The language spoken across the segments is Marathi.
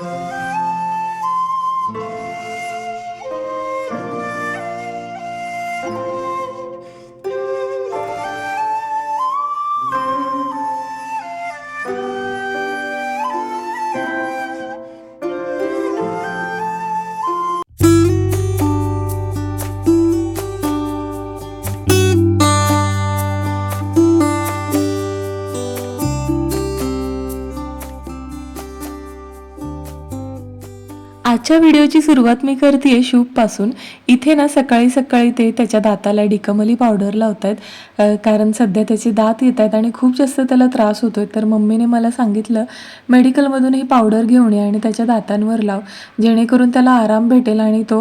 Música आजच्या व्हिडिओची सुरुवात मी करते शूपपासून. इथे ना सकाळी सकाळी ते त्याच्या दाताला डिकमली पावडर लावत आहेत कारण सध्या त्याचे दात येत आहेत आणि खूप जास्त त्याला त्रास होतो आहे तर मम्मीने मला सांगितलं मेडिकलमधून ही पावडर घेऊन ये आणि त्याच्या दातांवर लाव. जेणेकरून त्याला आराम भेटेल आणि तो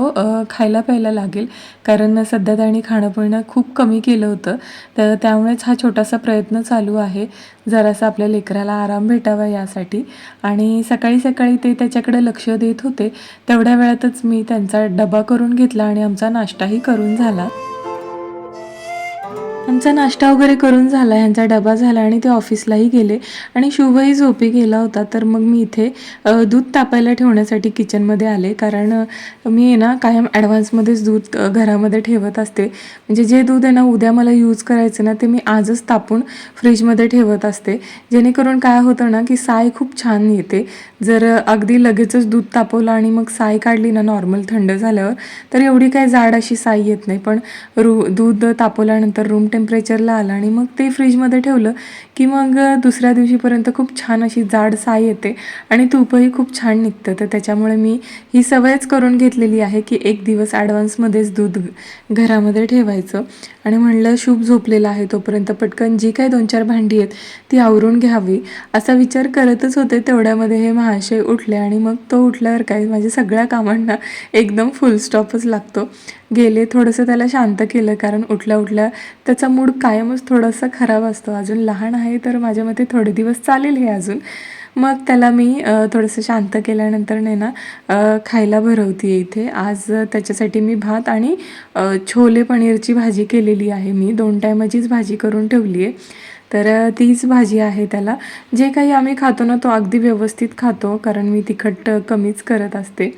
खायला प्यायला लागेल. कारण सध्या त्याने खाणं पिणं खूप कमी केलं होतं. तर त्यामुळेच हा छोटासा प्रयत्न चालू आहे. जरासा आपल्या लेकराला आराम भेटावा यासाठी. आणि सकाळी सकाळी ते त्याच्याकडे लक्ष देत होते. तेवढ्या वेळातच मी त्यांचा डबा करून घेतला आणि आमचा नाश्ताही करून झाला. आमचा नाश्ता वगैरे करून झाला ह्यांचा डबा झाला आणि ते ऑफिसलाही गेले. आणि शुभही झोपी गेला होता तर मग मी इथे दूध तापायला ठेवण्यासाठी किचनमध्ये आले. कारण मी आहे ना कायम ॲडव्हान्समध्येच दूध घरामध्ये ठेवत असते. म्हणजे जे दूध आहे ना उद्या मला यूज करायचं ना ते मी आजच तापून फ्रीजमध्ये ठेवत असते. जेणेकरून काय होतं ना की साय खूप छान येते. जर अगदी लगेचच दूध तापवलं आणि मग साय काढली ना नॉर्मल थंड झाल्यावर तर एवढी काय जाड अशी साय येत नाही. पण रू दूध तापवल्यानंतर रूम टेम्परेचरला आलं आणि मग ते फ्रीजमध्ये ठेवलं की मग दुसऱ्या दिवशीपर्यंत खूप छान अशी जाड साय येते आणि तूपही खूप छान निघतं. तर त्याच्यामुळे मी ही सवयच करून घेतलेली आहे की एक दिवस ॲडव्हान्समध्येच दूध घरामध्ये ठेवायचं. आणि म्हणलं शुभ झोपलेला आहे तोपर्यंत पटकन जी काही दोन चार भांडी आहेत ती आवरून घ्यावी. असा विचार करतच होते तेवढ्यामध्ये हे महाशय उठले आणि मग तो उठल्यावर काय माझ्या सगळ्या कामांना एकदम फुल स्टॉपच लागतो. गेले थोडंसं त्याला शांत केलं कारण उठल्या उठल्या त्याचा मूड कायमच थोडासा खराब असतो. अजून लहान आहे तर माझ्या मते थोडे दिवस चालेल हे अजून. मग त्याला मी थोडंसं शांत केल्यानंतर नाही ना खायला भरवते इथे. आज त्याच्यासाठी मी भात आणि छोले पनीरची भाजी केलेली आहे मी. दोन टायमाचीच भाजी करून ठेवली आहे तर तीच भाजी आहे त्याला. जे काही आम्ही खातो ना तो अगदी व्यवस्थित खातो कारण मी तिखट कमीच करत असते.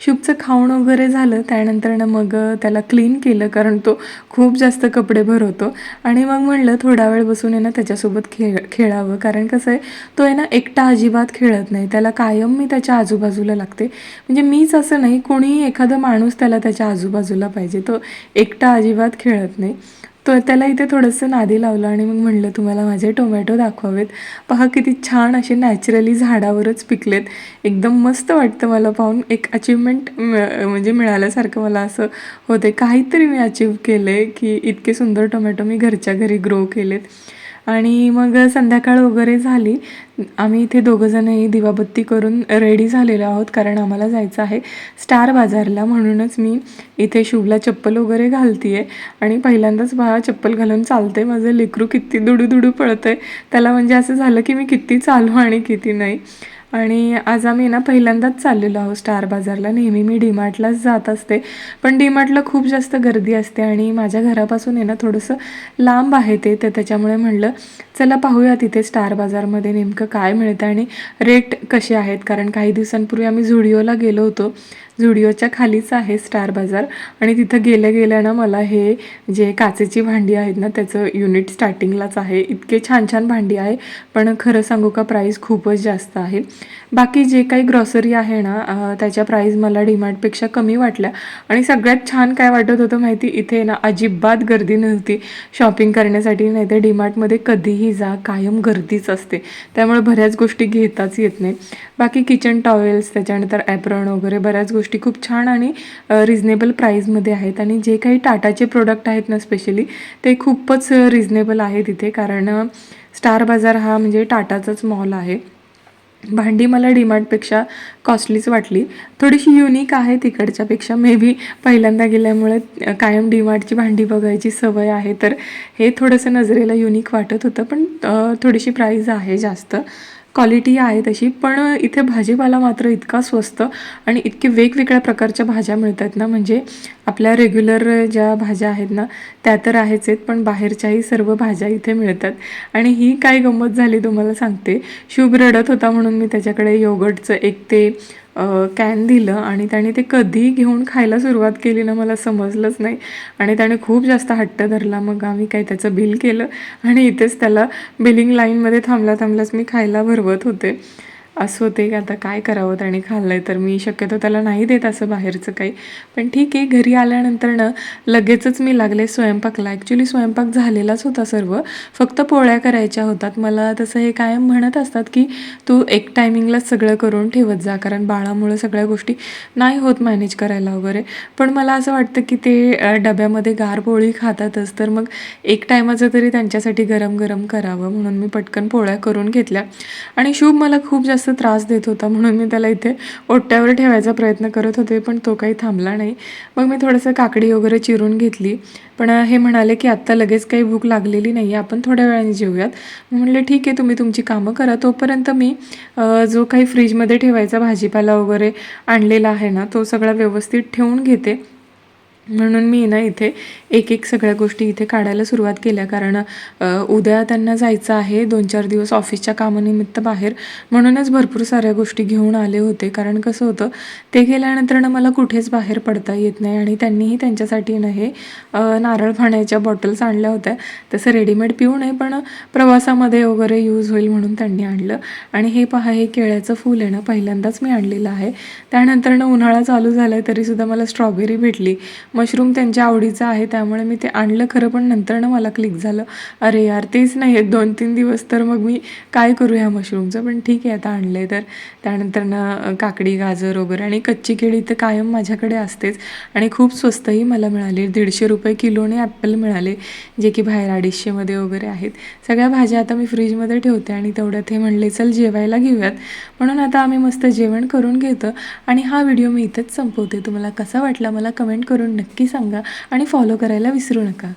शुभचं खाऊन वगैरे झालं त्यानंतर ना मग त्याला क्लीन केलं कारण तो खूप जास्त कपडे भरवतो. आणि मग म्हणलं थोडा वेळ बसून आहे ना त्याच्यासोबत खेळ खेळावं. कारण कसं आहे तो आहे ना एकटा अजिबात खेळत नाही. त्याला कायम मी त्याच्या आजूबाजूला लागते. म्हणजे मीच असं नाही कोणीही एखादा माणूस त्याला त्याच्या आजूबाजूला पाहिजे. तो एकटा अजिबात खेळत नाही. तो त्याला इथे थोडंसं नादी लावलं आणि मग म्हणलं तुम्हाला माझे टोमॅटो दाखवावेत. पहा किती छान असे नॅचरली झाडावरच पिकलेत. एकदम मस्त वाटतं मला पाहून. एक अचिव्हमेंट म्हणजे मिळाल्यासारखं मला असं होते काहीतरी मी अचीव केलं आहे की इतके सुंदर टोमॅटो मी घरच्या घरी ग्रो केलेत. आणि मग संध्याकाळ वगैरे झाली. आम्ही इथे दोघंजणही दिवाबत्ती करून रेडी झालेलो आहोत कारण आम्हाला जायचं आहे स्टार बाजारला. म्हणूनच मी इथे शुभला चप्पल वगैरे घालते आहे आणि पहिल्यांदाच बाळा चप्पल घालून चालते माझं लेकरू किती दुडू दुडू पळतं आहे त्याला म्हणजे असं झालं की मी किती चालू आणि किती नाही. आणि आज आम्ही ना पहिल्यांदाच चाललेलो आहोत स्टार बाजारला. नेहमी मी डीमार्टलाच जात असते. पण डीमार्टला खूप जास्त गर्दी असते आणि माझ्या घरापासून आहे ना थोडंसं लांब आहे ते. तर त्याच्यामुळे म्हणलं चला पाहूया तिथे स्टार बाजारमध्ये नेमकं काय मिळतं आणि रेट कसे आहेत. कारण काही दिवसांपूर्वी आम्ही झुडिओला गेलो होतो. झुडिओच्या खालीच आहे स्टार बाजार. आणि तिथं गेल्या गेल्या ना मला हे जे काचेची भांडी आहेत ना त्याचं युनिट स्टार्टिंगलाच आहे. इतके छान छान भांडी आहे. पण खरं सांगू का प्राईस खूपच जास्त आहे. बाकी जे काही ग्रॉसरी आहे ना त्याच्या प्राईस मला डिमार्टपेक्षा कमी वाटल्या. आणि सगळ्यात छान काय वाटत होतं माहिती इथे ना अजिबात गर्दी नव्हती. शॉपिंग करण्यासाठी नाही तर डीमार्टमध्ये कधीही जा कायम गर्दीच असते. त्यामुळे बऱ्याच गोष्टी घेताच येत नाही. बाकी किचन टॉवेल्स त्याच्यानंतर ॲप्रॉन वगैरे बऱ्याच गोष्टी गोष्टी खूप छान आणि रिजनेबल प्राईजमध्ये आहेत. आणि जे काही टाटाचे प्रोडक्ट आहेत ना स्पेशली ते खूपच रिजनेबल आहे तिथे कारण स्टार बाजार हा म्हणजे टाटाचाच मॉल आहे. भांडी मला डीमार्टपेक्षा कॉस्टलीच वाटली. थोडीशी युनिक आहे तिकडच्यापेक्षा. मे बी पहिल्यांदा गेल्यामुळे कायम डीमार्टची भांडी बघायची सवय आहे. तर हे थोडंसं नजरेला युनिक वाटत होतं. पण थोडीशी प्राईज आहे जास्त. क्वालिटी आहे तशी पण इथे भाजीपाला मात्र इतका स्वस्त आणि इतके वेगवेगळ्या प्रकारच्या भाज्या मिळतात ना. म्हणजे आपल्या रेग्युलर ज्या भाज्या आहेत ना त्या तर आहेच आहेत पण बाहेरच्याही सर्व भाज्या इथे मिळतात. आणि ही काय गंमत झाली तुम्हाला सांगते. शुभ रडत होता म्हणून मी त्याच्याकडे योगटचं एक ते कॅन दिलं आणि त्याने ते कधी घेऊन खायला सुरुवात केली ना मला समजलंच नाही. आणि त्याने खूप जास्त हट्ट धरला. मग आम्ही काय त्याचं बिल केलं आणि इथेच त्याला बिलिंग लाईनमध्ये थांबल्या थांबल्याच मी खायला भरवत होते. असं होते की आता काय करावं त्याने आहे तर मी शक्यतो त्याला नाही देत असं बाहेरचं काही. पण ठीक आहे घरी आल्यानंतर ना लगेचच मी लागले स्वयंपाकला ॲक्च्युली स्वयंपाक झालेलाच होता सर्व. फक्त पोळ्या करायच्या होतात. मला तसं हे कायम म्हणत असतात की तू एक टायमिंगलाच सगळं करून ठेवत जा कारण बाळामुळे सगळ्या गोष्टी नाही होत मॅनेज करायला वगैरे. पण मला असं वाटतं की ते डब्यामध्ये गार पोळी खातातच तर मग एक टायमाचं तरी त्यांच्यासाठी गरम गरम करावं म्हणून मी पटकन पोळ्या करून घेतल्या. आणि शुभ मला खूप जास्त त्रास देत होता म्हणून मी त्याला इथे ओट्यावर ठेवायचा प्रयत्न करत होते पण तो काही थांबला नाही. मग मी थोडंसं काकडी वगैरे चिरून घेतली. पण हे म्हणाले की आत्ता लगेच काही भूक लागलेली नाही आहे आपण थोड्या वेळाने जेऊयात. मी म्हणले ठीक आहे तुम्ही तुमची कामं करा. तोपर्यंत मी जो काही फ्रीजमध्ये ठेवायचा भाजीपाला वगैरे आणलेला आहे ना तो सगळा व्यवस्थित ठेवून घेते. म्हणून मी ना इथे एक एक सगळ्या गोष्टी इथे काढायला सुरुवात केल्या. कारण उद्या त्यांना जायचं आहे दोन चार दिवस ऑफिसच्या कामानिमित्त बाहेर. म्हणूनच भरपूर साऱ्या गोष्टी घेऊन आले होते. कारण कसं होतं ते गेल्यानंतर ना मला कुठेच बाहेर पडता येत नाही. आणि त्यांनीही त्यांच्यासाठी ना हे नारळ पाण्याच्या बॉटल्स आणल्या होत्या. तसं रेडीमेड पिऊ नये पण प्रवासामध्ये वगैरे यूज होईल म्हणून त्यांनी आणलं. आणि हे पहा हे केळ्याचं फूल आहे ना पहिल्यांदाच मी आणलेलं आहे. त्यानंतर ना उन्हाळा चालू झाला आहे तरीसुद्धा मला स्ट्रॉबेरी भेटली. मशरूम त्यांच्या आवडीचं आहे त्यामुळे मी ते आणलं खरं पण नंतर ना मला क्लिक झालं. अरे यार तेच नाही आहेत दोन तीन दिवस तर मग मी काय करू ह्या मशरूमचं? पण ठीक आहे आता आणलं आहे तर. त्यानंतर ना काकडी गाजर वगैरे आणि कच्ची केळी तर कायम माझ्याकडे असतेच. आणि खूप स्वस्तही मला मिळाली. दीडशे रुपये किलोने ॲपल मिळाले जे की बाहेर अडीचशेमध्ये वगैरे आहेत. सगळ्या भाज्या आता मी फ्रीजमध्ये ठेवते आणि तेवढ्यात हे म्हणले चल जेवायला घेऊयात. म्हणून आता आम्ही मस्त जेवण करून घेतो. आणि हा व्हिडिओ मी इथंच संपवते. तुम्हाला कसा वाटला मला कमेंट करून नक्की सांगा आणि फॉलो करायला विसरू नका.